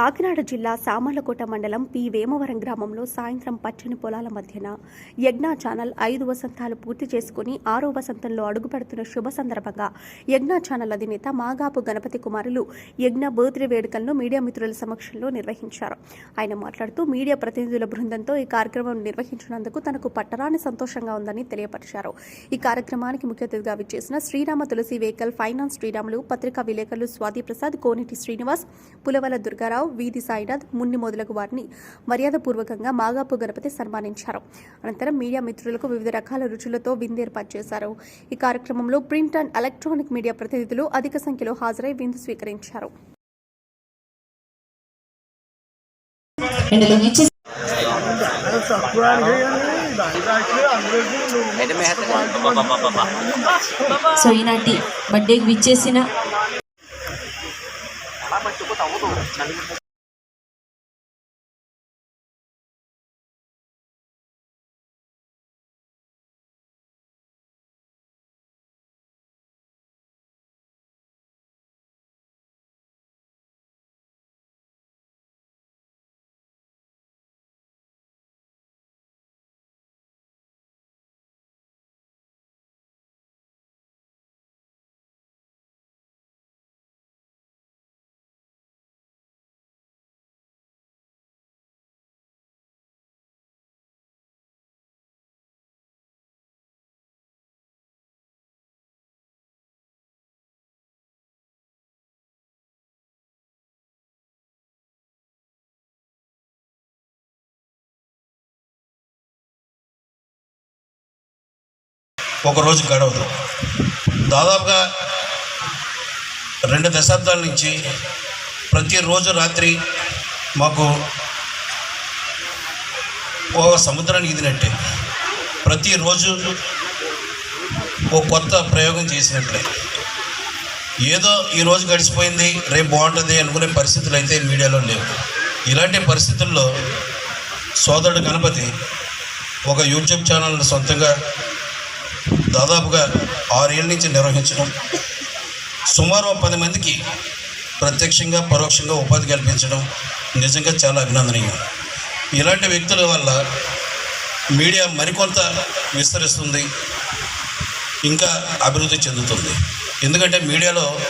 కాకినాడ జిల్లా సామర్లకోట మండలం పి. వేమవరం గ్రామంలో సాయంత్రం పచ్చని పొలాల మధ్యన యజ్ఞ ఛానల్ ఐదు వసంతాలు పూర్తి చేసుకుని ఆరో వసంతంలో అడుగుపెడుతున్న శుభ సందర్భంగా యజ్ఞ ఛానల్ అధినేత మాగాపు గణపతి కుమారులు యజ్ఞ బర్త్డే వేడుకలను మీడియా మిత్రుల సమక్షంలో నిర్వహించారు. ఆయన మాట్లాడుతూ మీడియా ప్రతినిధుల బృందంతో ఈ కార్యక్రమం నిర్వహించినందుకు తనకు పట్టరాని సంతోషంగా ఉందని తెలియపరిచారు. ఈ కార్యక్రమానికి ముఖ్య అతిథిగా విచ్చేసిన శ్రీరామ తులసి వెహికల్ ఫైనాన్స్ శ్రీరాములు పత్రికా విలేకరులు స్వాతి ప్రసాద్ కోనేటి శ్రీనివాస్ పులవల దుర్గారావు వీధి సాయినాథ్ మున్ని మొదలగు వారిని మర్యాదపూర్వకంగా మాగాపు గణపతి సన్మానించారు. అనంతరం మీడియా మిత్రులకు వివిధ రకాల రుచులతో విందేర్పాటు చేశారు. ఈ కార్యక్రమంలో ప్రింట్ అండ్ ఎలక్ట్రానిక్ మీడియా ప్రతినిధులు అధిక సంఖ్యలో హాజరై విందు స్వీకరించారు. సో ఈనాటి బర్త్డేకి విచ్చేసిన ఒకరోజు గడవదు. దాదాపుగా రెండు దశాబ్దాల నుంచి ప్రతిరోజు రాత్రి మాకు ఓ సముద్రానికి ఈదినట్టే. ప్రతిరోజు ఓ కొత్త ప్రయోగం చేసినట్లే. ఏదో ఈరోజు గడిచిపోయింది రేపు బాగుంటుంది అనుకునే పరిస్థితులు అయితే మీడియాలో లేవు. ఇలాంటి పరిస్థితుల్లో సోదరుడు గణపతి ఒక యూట్యూబ్ ఛానల్ సొంతంగా దాదాపుగా ఆరేళ్ళ నుంచి నిర్వహించడం. సుమారు పది మందికి ప్రత్యక్షంగా పరోక్షంగా ఉపాధి కల్పించడం నిజంగా చాలా అభినందనీయం. ఇలాంటి వ్యక్తుల వల్ల మీడియా మరికొంత విస్తరిస్తుంది ఇంకా అభివృద్ధి చెందుతుంది. ఎందుకంటే మీడియాలో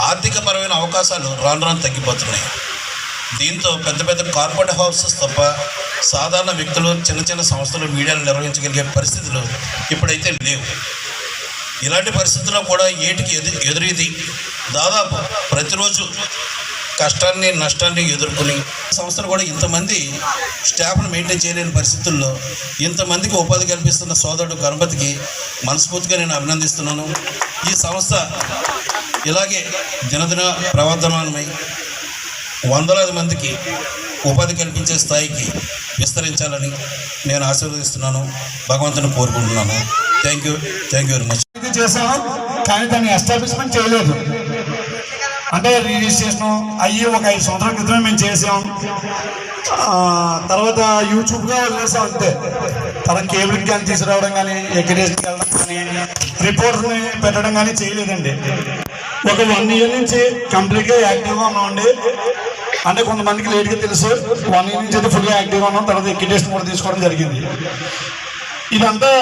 ఆర్థికపరమైన అవకాశాలు రాను రాను తగ్గిపోతున్నాయి. దీంతో పెద్ద పెద్ద కార్పొరేట్ హౌసెస్ తప్ప సాధారణ వ్యక్తులు చిన్న చిన్న సంస్థలు మీడియాలు నిర్వహించగలిగే పరిస్థితులు ఇప్పుడైతే లేవు. ఇలాంటి పరిస్థితుల్లో కూడా ఏటికి ఎదు ఎదురీది దాదాపు ప్రతిరోజు కష్టాన్ని నష్టాన్ని ఎదుర్కొని సంస్థలు కూడా ఇంతమంది స్టాఫ్ను మెయింటైన్ చేయలేని పరిస్థితుల్లో ఇంతమందికి ఉపాధి కల్పిస్తున్న సోదరుడు గణపతికి మనస్ఫూర్తిగా నేను అభినందిస్తున్నాను. ఈ సంస్థ ఇలాగే దినదిన ప్రవర్ధమానమై వందలాది మందికి ఉపాధి కల్పించే స్థాయికి విస్తరించాలని నేను ఆశీర్వదిస్తున్నాను. భగవంతుని కోరుకుంటున్నాను. Thank you thank you very much ఇది చేసాం కానీ దాన్ని ఎస్టాబ్లిష్మెంట్ చేయలేదు. అంటే రిజిస్ట్రేషన్ అయ్యి ఒక ఐదు సంవత్సరాల క్రితమే మేము చేసాం తర్వాత యూట్యూబ్గా వదిలేసాం అంతే. తర్వాత కేబుల్కి కానీ తీసుకురావడం కానీ ఎక్కడేషన్కి వెళ్ళడం కానీ రిపోర్ట్ని పెట్టడం కానీ చేయలేదండి. ఒక వన్ ఇయర్ నుంచి కంప్లీట్గా యాక్టివ్గా ఉన్నామండి. అంటే కొంతమందికి లేట్గా తెలుసు వన్ ఇయర్ నుంచి అయితే ఫుల్గా యాక్టివ్గా ఉన్నాం తర్వాత ఎక్కి టెస్ట్ కూడా తీసుకోవడం జరిగింది. ఇదంతా